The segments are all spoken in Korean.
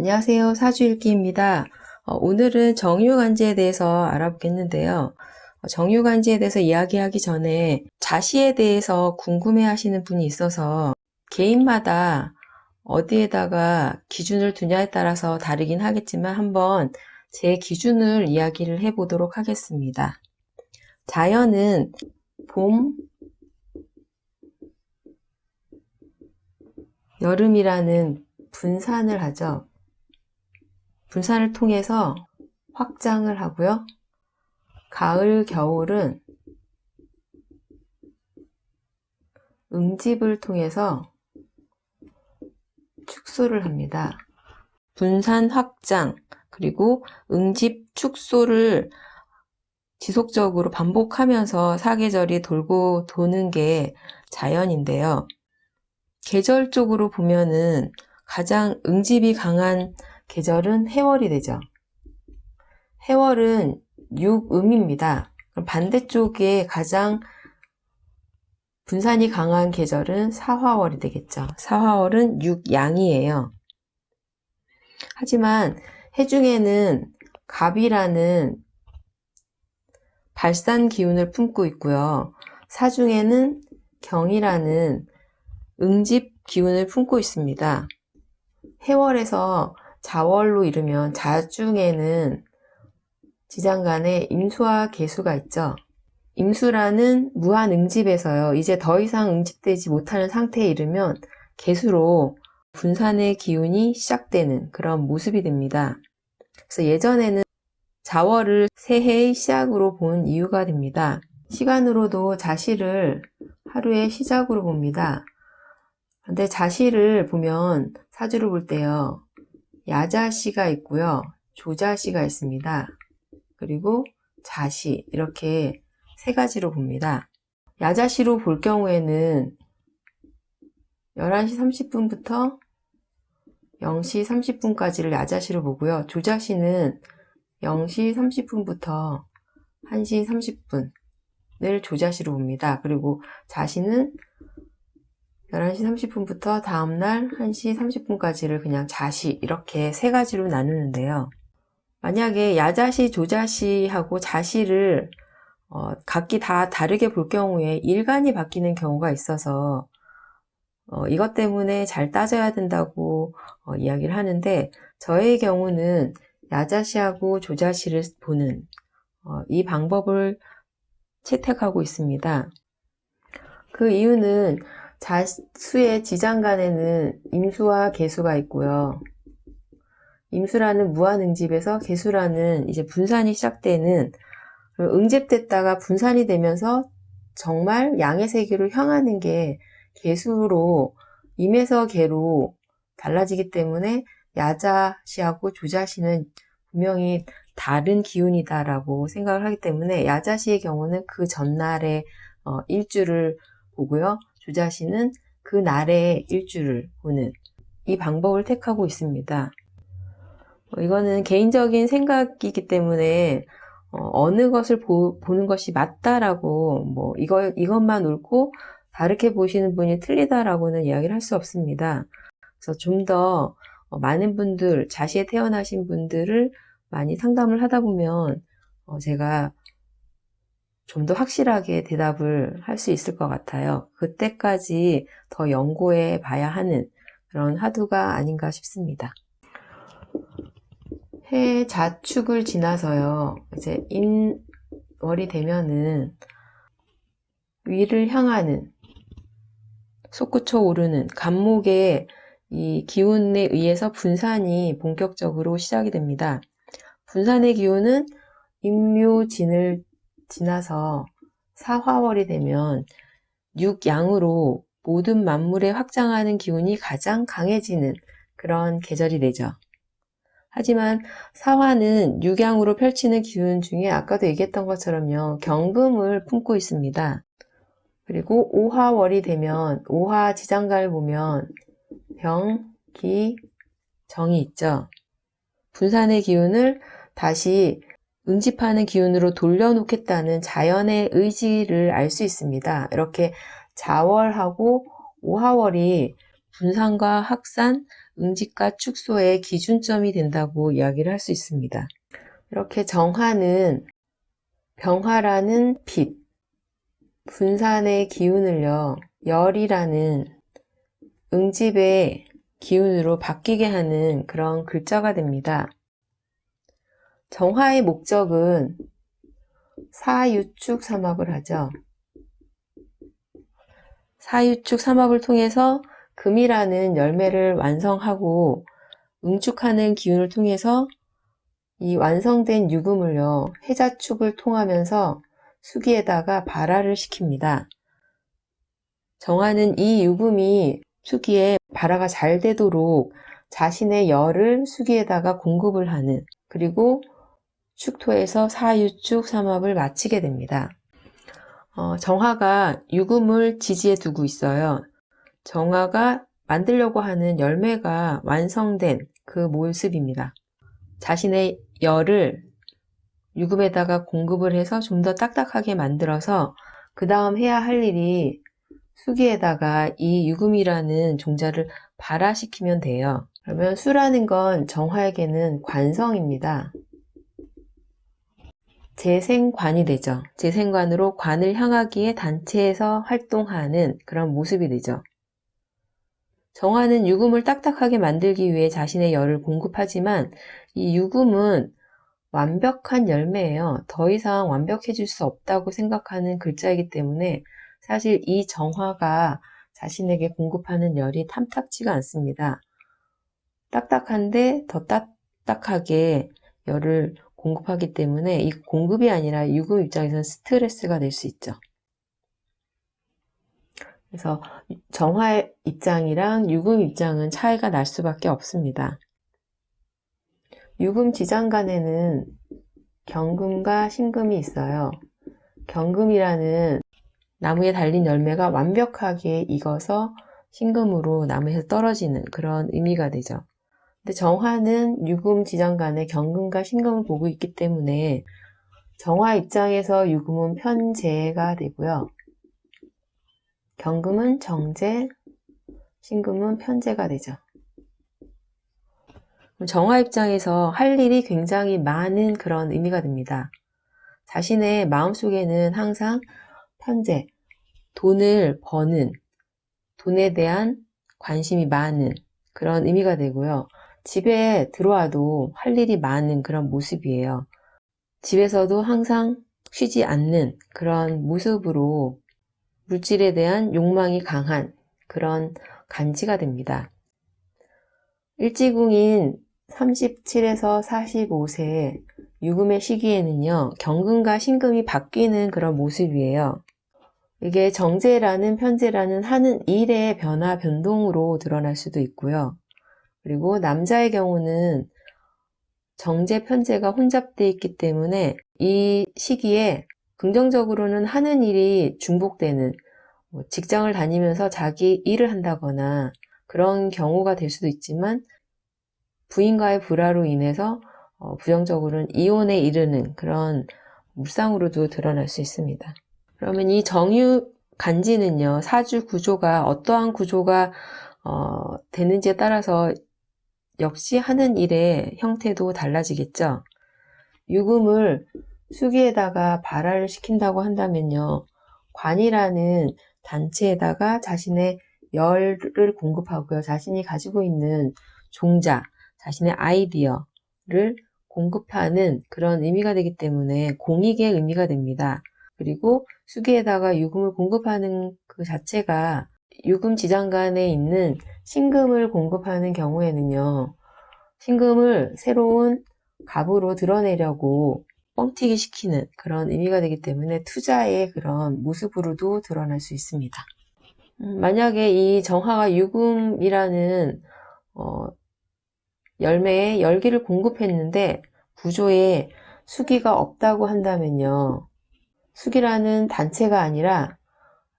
안녕하세요. 사주일기입니다. 어, 오늘은 정유간지에 대해서 알아보겠는데요. 어, 정유간지에 대해서 이야기하기 전에 자시에 대해서 궁금해 하시는 분이 있어서 개인마다 어디에다가 기준을 두냐에 따라서 다르긴 하겠지만 한번 제 기준을 이야기를 해보도록 하겠습니다. 자연은 봄, 여름이라는 분산을 하죠. 분산을 통해서 확장을 하고요. 가을, 겨울은 응집을 통해서 축소를 합니다. 분산, 확장, 그리고 응집, 축소를 지속적으로 반복하면서 사계절이 돌고 도는 게 자연인데요. 계절적으로 보면은 가장 응집이 강한 계절은 해월이 되죠. 해월은 육음입니다. 반대쪽에 가장 분산이 강한 계절은 사화월이 되겠죠. 사화월은 육양이에요. 하지만 해중에는 갑이라는 발산 기운을 품고 있고요. 사중에는 경이라는 응집 기운을 품고 있습니다. 해월에서 자월로 이르면 자중에는 지장간에 임수와 개수가 있죠. 임수라는 무한 응집에서요. 이제 더 이상 응집되지 못하는 상태에 이르면 개수로 분산의 기운이 시작되는 그런 모습이 됩니다. 그래서 예전에는 자월을 새해의 시작으로 본 이유가 됩니다. 시간으로도 자시를 하루의 시작으로 봅니다. 근데 자시를 보면 사주를 볼 때요. 야자시가 있고요. 조자시가 있습니다. 그리고 자시 이렇게 세 가지로 봅니다. 야자시로 볼 경우에는 11시 30분부터 0시 30분까지를 야자시로 보고요. 조자시는 0시 30분부터 1시 30분을 조자시로 봅니다. 그리고 자시는 11시 30분부터 다음날 1시 30분까지를 그냥 자시 이렇게 세 가지로 나누는데요. 만약에 야자시, 조자시하고 자시를 어, 각기 다 다르게 볼 경우에 일간이 바뀌는 경우가 있어서 어, 이것 때문에 잘 따져야 된다고 어, 이야기를 하는데 저의 경우는 야자시하고 조자시를 보는 어, 이 방법을 채택하고 있습니다. 그 이유는 자수의 지장간에는 임수와 개수가 있고요. 임수라는 무한응집에서 개수라는 이제 분산이 시작되는 응집됐다가 분산이 되면서 정말 양의 세계로 향하는 게 개수로 임에서 개로 달라지기 때문에 야자시하고 조자시는 분명히 다른 기운이다라고 생각을 하기 때문에 야자시의 경우는 그 전날의 어, 일주를 보고요. 조자시는 그 날의 일주를 보는 이 방법을 택하고 있습니다. 어, 이거는 개인적인 생각이기 때문에 어, 느 것을 보, 는 것이 맞다라고 뭐 이거 이것만 옳고 다르게 보시는 분이 틀리다라고는 이야기를 할 수 없습니다. 그래서 좀 더 많은 분들 자시에 태어나신 분들을 많이 상담을 하다 보면 어, 제가 좀 더 확실하게 대답을 할 수 있을 것 같아요. 그때까지 더 연구해 봐야 하는 그런 화두가 아닌가 싶습니다. 해 자축을 지나서요. 이제 인월이 되면은 위를 향하는 솟구쳐 오르는 간목의 이 기운에 의해서 분산이 본격적으로 시작이 됩니다. 분산의 기운은 임묘진을 지나서 사화월이 되면 육양으로 모든 만물에 확장하는 기운이 가장 강해지는 그런 계절이 되죠. 하지만 사화는 육양으로 펼치는 기운 중에 아까도 얘기했던 것처럼요, 경금을 품고 있습니다. 그리고 오화월이 되면 오화 지장가를 보면 병, 기, 정이 있죠. 분산의 기운을 다시 응집하는 기운으로 돌려놓겠다는 자연의 의지를 알 수 있습니다. 이렇게 자월하고 오하월이 분산과 확산, 응집과 축소의 기준점이 된다고 이야기를 할 수 있습니다. 이렇게 정화는 병화라는 빛, 분산의 기운을요, 열이라는 응집의 기운으로 바뀌게 하는 그런 글자가 됩니다. 정화의 목적은 사유축 삼합을 하죠. 사유축 삼합을 통해서 금이라는 열매를 완성하고 응축하는 기운을 통해서 이 완성된 유금을요, 해자축을 통하면서 수기에다가 발화를 시킵니다. 정화는 이 유금이 수기에 발화가 잘 되도록 자신의 열을 수기에다가 공급을 하는 그리고 축토에서 사유축 삼합을 마치게 됩니다. 어, 정화가 유금을 지지해 두고 있어요. 정화가 만들려고 하는 열매가 완성된 그 모습입니다. 자신의 열을 유금에다가 공급을 해서 좀 더 딱딱하게 만들어서 그 다음 해야 할 일이 수기에다가 이 유금이라는 종자를 발화시키면 돼요. 그러면 수라는 건 정화에게는 관성입니다. 재생관이 되죠. 재생관으로 관을 향하기에 단체에서 활동하는 그런 모습이 되죠. 정화는 유금을 딱딱하게 만들기 위해 자신의 열을 공급하지만 이 유금은 완벽한 열매예요. 더 이상 완벽해질 수 없다고 생각하는 글자이기 때문에 사실 이 정화가 자신에게 공급하는 열이 탐탁치가 않습니다. 딱딱한데 더 딱딱하게 열을 공급하기 때문에 이 공급이 아니라 유금 입장에서는 스트레스가 될 수 있죠. 그래서 정화 입장이랑 유금 입장은 차이가 날 수밖에 없습니다. 유금 지장 간에는 경금과 신금이 있어요. 경금이라는 나무에 달린 열매가 완벽하게 익어서 신금으로 나무에서 떨어지는 그런 의미가 되죠. 근데 정화는 유금 지장간에 경금과 신금을 보고 있기 때문에 정화 입장에서 유금은 편재가 되고요. 경금은 정제, 신금은 편제가 되죠. 정화 입장에서 할 일이 굉장히 많은 그런 의미가 됩니다. 자신의 마음속에는 항상 편제, 돈을 버는, 돈에 대한 관심이 많은 그런 의미가 되고요. 집에 들어와도 할 일이 많은 그런 모습이에요. 집에서도 항상 쉬지 않는 그런 모습으로 물질에 대한 욕망이 강한 그런 간지가 됩니다. 일지궁인 37에서 45세 유금의 시기에는요, 경금과 신금이 바뀌는 그런 모습이에요. 이게 정제라는 편제라는 하는 일의 변화, 변동으로 드러날 수도 있고요. 그리고 남자의 경우는 정제, 편제가 혼잡되어 있기 때문에 이 시기에 긍정적으로는 하는 일이 중복되는 뭐 직장을 다니면서 자기 일을 한다거나 그런 경우가 될 수도 있지만 부인과의 불화로 인해서 어, 부정적으로는 이혼에 이르는 그런 물상으로도 드러날 수 있습니다. 그러면 이 정유 간지는요, 사주 구조가 어떠한 구조가 어, 되는지에 따라서 역시 하는 일의 형태도 달라지겠죠. 유금을 수기에다가 발화를 시킨다고 한다면요, 관이라는 단체에다가 자신의 열을 공급하고요, 자신이 가지고 있는 종자, 자신의 아이디어를 공급하는 그런 의미가 되기 때문에 공익의 의미가 됩니다. 그리고 수기에다가 유금을 공급하는 그 자체가 유금 지장간에 있는 신금을 공급하는 경우에는요, 신금을 새로운 갑으로 드러내려고 뻥튀기 시키는 그런 의미가 되기 때문에 투자의 그런 모습으로도 드러날 수 있습니다. 음, 만약에 이 정화가 유금이라는 어, 열매에 열기를 공급했는데 구조에 수기가 없다고 한다면요. 수기라는 단체가 아니라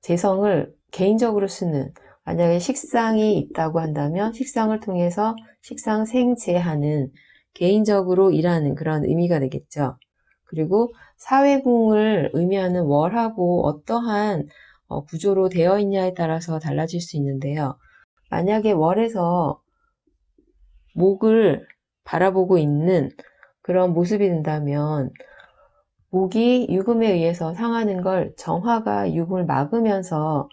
재성을 개인적으로 쓰는 만약에 식상이 있다고 한다면 식상을 통해서 식상 생재하는 개인적으로 일하는 그런 의미가 되겠죠. 그리고 사회궁을 의미하는 월하고 어떠한 어, 구조로 되어 있냐에 따라서 달라질 수 있는데요. 만약에 월에서 목을 바라보고 있는 그런 모습이 된다면 목이 유금에 의해서 상하는 걸 정화가 유금을 막으면서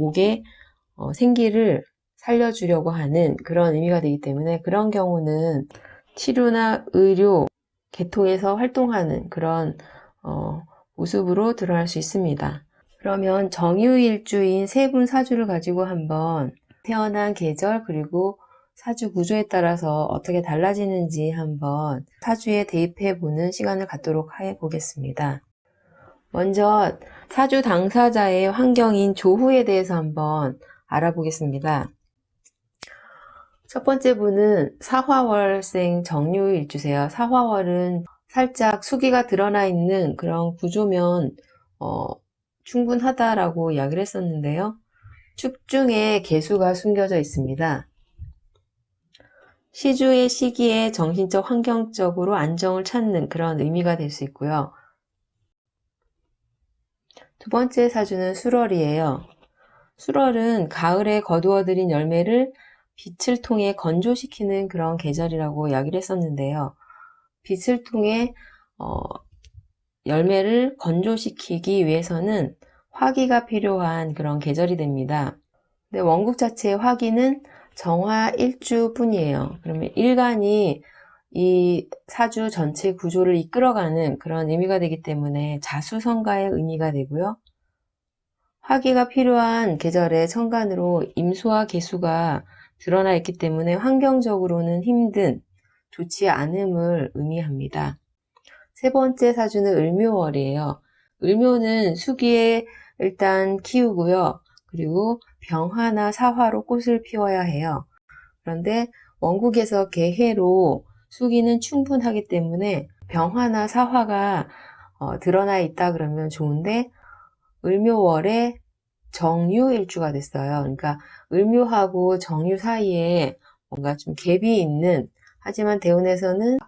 목에 어, 생기를 살려주려고 하는 그런 의미가 되기 때문에 그런 경우는 치료나 의료 계통에서 활동하는 그런 어, 모습으로 드러날 수 있습니다. 그러면 정유일주인 세 분 사주를 가지고 한번 태어난 계절 그리고 사주 구조에 따라서 어떻게 달라지는지 한번 사주에 대입해 보는 시간을 갖도록 해 보겠습니다. 먼저 사주 당사자의 환경인 조후에 대해서 한번 알아보겠습니다. 첫 번째 분은 사화월생 정유일 주세요. 사화월은 살짝 수기가 드러나 있는 그런 구조면 어, 충분하다라고 이야기를 했었는데요. 축중에 개수가 숨겨져 있습니다. 시주의 시기에 정신적 환경적으로 안정을 찾는 그런 의미가 될 수 있고요. 두 번째 사주는 수월이에요. 수월은 가을에 거두어들인 열매를 빛을 통해 건조시키는 그런 계절이라고 이야기를 했었는데요. 빛을 통해 어, 열매를 건조시키기 위해서는 화기가 필요한 그런 계절이 됩니다. 근데 원국 자체의 화기는 정화 일주 뿐이에요. 그러면 일간이 이 사주 전체 구조를 이끌어가는 그런 의미가 되기 때문에 자수성가의 의미가 되고요. 화기가 필요한 계절에 천간으로 임수와 개수가 드러나 있기 때문에 환경적으로는 힘든, 좋지 않음을 의미합니다. 세 번째 사주는 을묘월이에요. 을묘는 수기에 일단 키우고요. 그리고 병화나 사화로 꽃을 피워야 해요. 그런데 원국에서 개해로 수기는 충분하기 때문에 병화나 사화가 어, 드러나 있다 그러면 좋은데 을묘월에 정유일주가 됐어요. 그러니까 을묘하고 정유 사이에 뭔가 좀 갭이 있는 하지만 대운에서는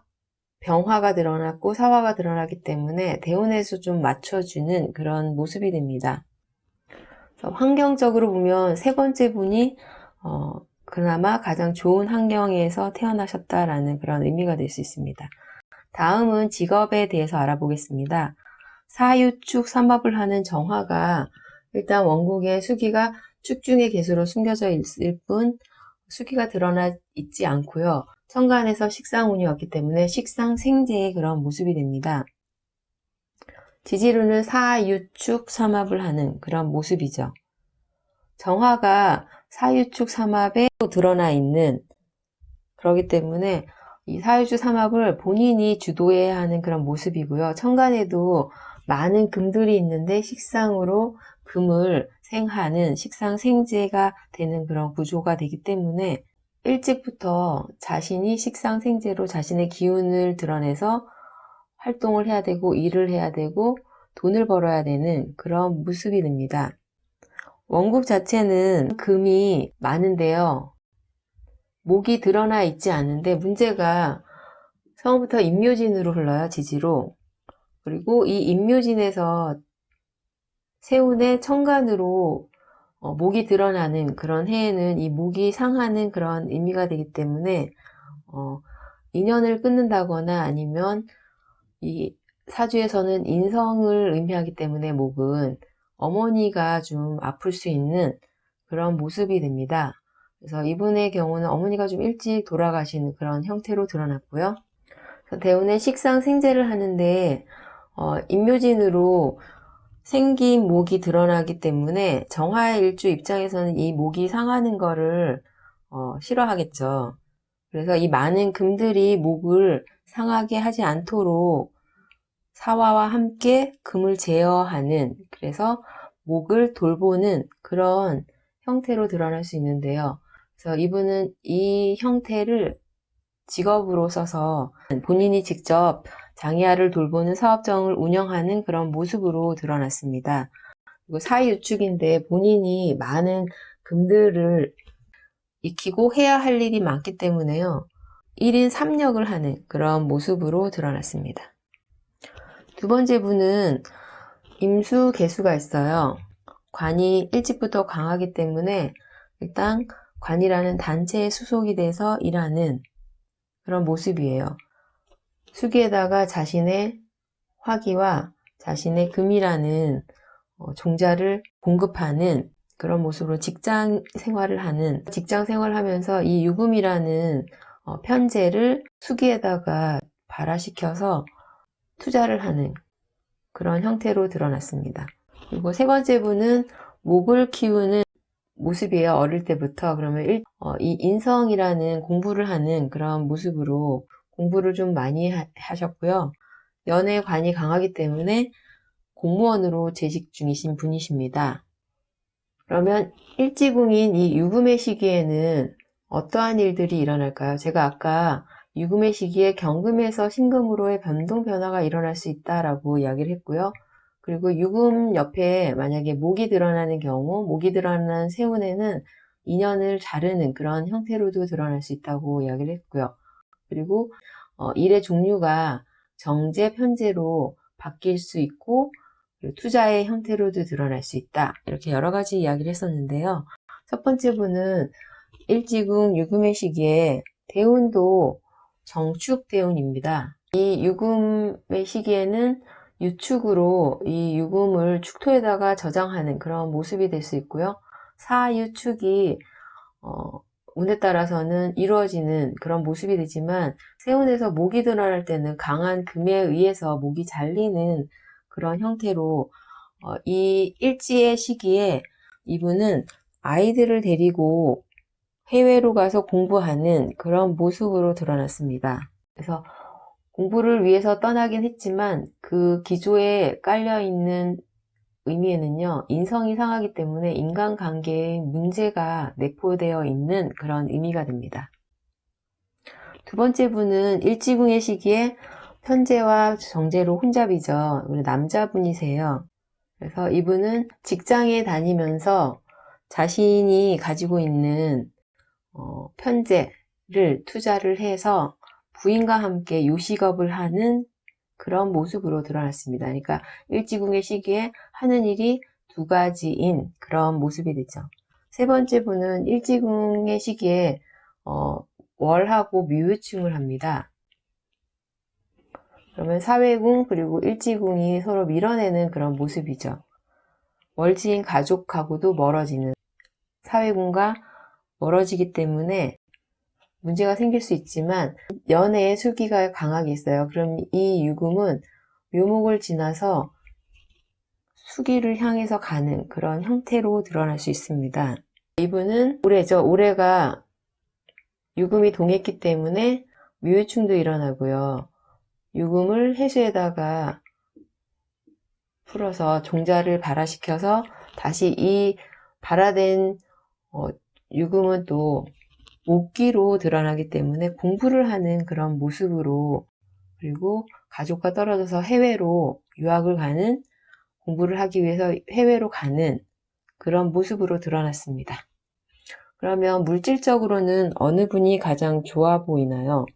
병화가 드러났고 사화가 드러나기 때문에 대운에서 좀 맞춰주는 그런 모습이 됩니다. 환경적으로 보면 세 번째 분이 어, 그나마 가장 좋은 환경에서 태어나셨다라는 그런 의미가 될 수 있습니다. 다음은 직업에 대해서 알아보겠습니다. 사유축 삼합을 하는 정화가 일단 원국의 수기가 축중의 개수로 숨겨져 있을 뿐 수기가 드러나 있지 않고요. 천간에서 식상운이 왔기 때문에 식상생재의 그런 모습이 됩니다. 지지루는 사유축 삼합을 하는 그런 모습이죠. 정화가 사유축 삼합에 드러나 있는 그러기 때문에 이 사유축 삼합을 본인이 주도해야 하는 그런 모습이고요. 천간에도 많은 금들이 있는데 식상으로 금을 생하는 식상 생재가 되는 그런 구조가 되기 때문에 일찍부터 자신이 식상 생재로 자신의 기운을 드러내서 활동을 해야 되고 일을 해야 되고 돈을 벌어야 되는 그런 모습이 됩니다. 원국 자체는 금이 많은데요. 목이 드러나 있지 않은데 문제가 처음부터 임묘진으로 흘러요, 지지로. 그리고 이 임묘진에서 세운의 천간으로 어, 목이 드러나는 그런 해에는 이 목이 상하는 그런 의미가 되기 때문에 어, 인연을 끊는다거나 아니면 이 사주에서는 인성을 의미하기 때문에 목은 어머니가 좀 아플 수 있는 그런 모습이 됩니다. 그래서 이분의 경우는 어머니가 좀 일찍 돌아가신 그런 형태로 드러났고요. 대운의 식상 생재를 하는데 어, 임묘진으로 생긴 목이 드러나기 때문에 정화일주 입장에서는 이 목이 상하는 거를 어, 싫어하겠죠. 그래서 이 많은 금들이 목을 상하게 하지 않도록 사화와 함께 금을 제어하는 그래서 목을 돌보는 그런 형태로 드러날 수 있는데요. 그래서 이분은 이 형태를 직업으로 써서 본인이 직접 장애아를 돌보는 사업장을 운영하는 그런 모습으로 드러났습니다. 그리고 사회유축인데 본인이 많은 금들을 익히고 해야 할 일이 많기 때문에요. 1인 3역을 하는 그런 모습으로 드러났습니다. 두 번째 분은 임수 개수가 있어요. 관이 일찍부터 강하기 때문에 일단 관이라는 단체에 수속이 돼서 일하는 그런 모습이에요. 수기에다가 자신의 화기와 자신의 금이라는 어, 종자를 공급하는 그런 모습으로 직장 생활을 하는 직장 생활을 하면서 이 유금이라는 어, 편제를 수기에다가 발화시켜서 투자를 하는 그런 형태로 드러났습니다. 그리고 세 번째 분은 목을 키우는 모습이에요. 어릴 때부터. 그러면 일- 어, 이 인성이라는 공부를 하는 그런 모습으로 공부를 좀 많이 하, 하셨고요. 연애관이 강하기 때문에 공무원으로 재직 중이신 분이십니다. 그러면 일지궁인 이 유금의 시기에는 어떠한 일들이 일어날까요? 제가 아까 유금의 시기에 경금에서 신금으로의 변동 변화가 일어날 수 있다라고 이야기를 했고요. 그리고 유금 옆에 만약에 목이 드러나는 경우, 목이 드러나는 세운에는 인연을 자르는 그런 형태로도 드러날 수 있다고 이야기를 했고요. 그리고 어, 일의 종류가 정제, 편제로 바뀔 수 있고 투자의 형태로도 드러날 수 있다. 이렇게 여러 가지 이야기를 했었는데요. 첫 번째 분은 일지궁 유금의 시기에 대운도 정축 대운입니다. 이 유금의 시기에는 유축으로 이 유금을 축토에다가 저장하는 그런 모습이 될 수 있고요. 사유축이 어, 운에 따라서는 이루어지는 그런 모습이 되지만 세운에서 목이 드러날 때는 강한 금에 의해서 목이 잘리는 그런 형태로 어, 이 일지의 시기에 이분은 아이들을 데리고 해외로 가서 공부하는 그런 모습으로 드러났습니다. 그래서 공부를 위해서 떠나긴 했지만 그 기조에 깔려 있는 의미에는요, 인성이 상하기 때문에 인간관계에 문제가 내포되어 있는 그런 의미가 됩니다. 두 번째 분은 일지궁의 시기에 편제와 정제로 혼잡이죠. 우리 남자분이세요. 그래서 이분은 직장에 다니면서 자신이 가지고 있는 어, 편제를 투자를 해서 부인과 함께 요식업을 하는 그런 모습으로 드러났습니다. 그러니까 일지궁의 시기에 하는 일이 두 가지인 그런 모습이 되죠. 세 번째 분은 일지궁의 시기에 어, 월하고 묘유충을 합니다. 그러면 사회궁 그리고 일지궁이 서로 밀어내는 그런 모습이죠. 월지인 가족하고도 멀어지는 사회궁과 멀어지기 때문에 문제가 생길 수 있지만 연애의 술기가 강하게 있어요. 그럼 이 유금은 묘목을 지나서 수기를 향해서 가는 그런 형태로 드러날 수 있습니다. 이분은 올해죠. 올해가 유금이 동했기 때문에 묘유충도 일어나고요. 유금을 해수에다가 풀어서 종자를 발화시켜서 다시 이 발화된 어, 유금은 또 목기로 드러나기 때문에 공부를 하는 그런 모습으로 그리고 가족과 떨어져서 해외로 유학을 가는 공부를 하기 위해서 해외로 가는 그런 모습으로 드러났습니다. 그러면 물질적으로는 어느 분이 가장 좋아 보이나요?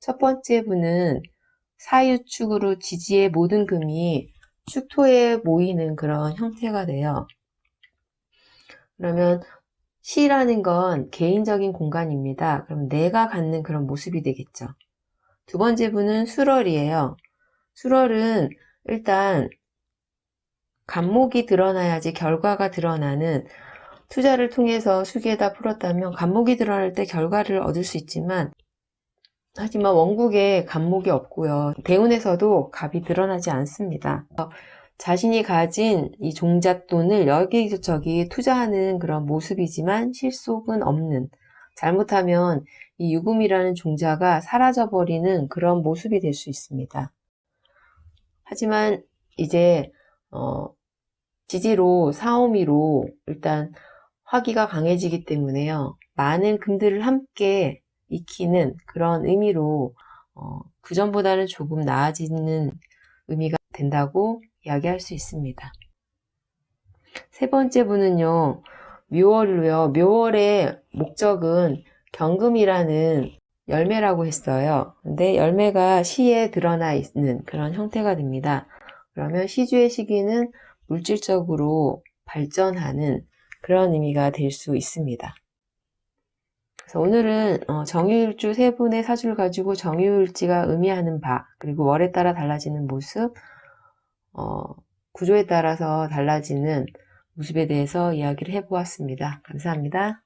첫 번째 분은 사유축으로 지지의 모든 금이 축토에 모이는 그런 형태가 돼요. 그러면 시라는 건 개인적인 공간입니다. 그럼 내가 갖는 그런 모습이 되겠죠. 두 번째 분은 수월이에요. 수월은 일단 간목이 드러나야지 결과가 드러나는 투자를 통해서 수기에다 풀었다면 간목이 드러날 때 결과를 얻을 수 있지만 하지만 원국에 간목이 없고요. 대운에서도 갑이 드러나지 않습니다. 자신이 가진 이 종잣돈을 여기저기 투자하는 그런 모습이지만 실속은 없는 잘못하면 이 유금이라는 종자가 사라져버리는 그런 모습이 될 수 있습니다. 하지만 이제 어, 지지로 사오미로 일단 화기가 강해지기 때문에요. 많은 금들을 함께 익히는 그런 의미로 어, 그전보다는 조금 나아지는 의미가 된다고 이야기할 수 있습니다. 세 번째 분은요, 묘월로요. 묘월의 목적은 경금이라는 열매라고 했어요. 근데 열매가 시에 드러나 있는 그런 형태가 됩니다. 그러면 시주의 시기는 물질적으로 발전하는 그런 의미가 될 수 있습니다. 그래서 오늘은 어, 정유일주 세 분의 사주를 가지고 정유일지가 의미하는 바, 그리고 월에 따라 달라지는 모습, 어, 구조에 따라서 달라지는 모습에 대해서 이야기를 해보았습니다. 감사합니다.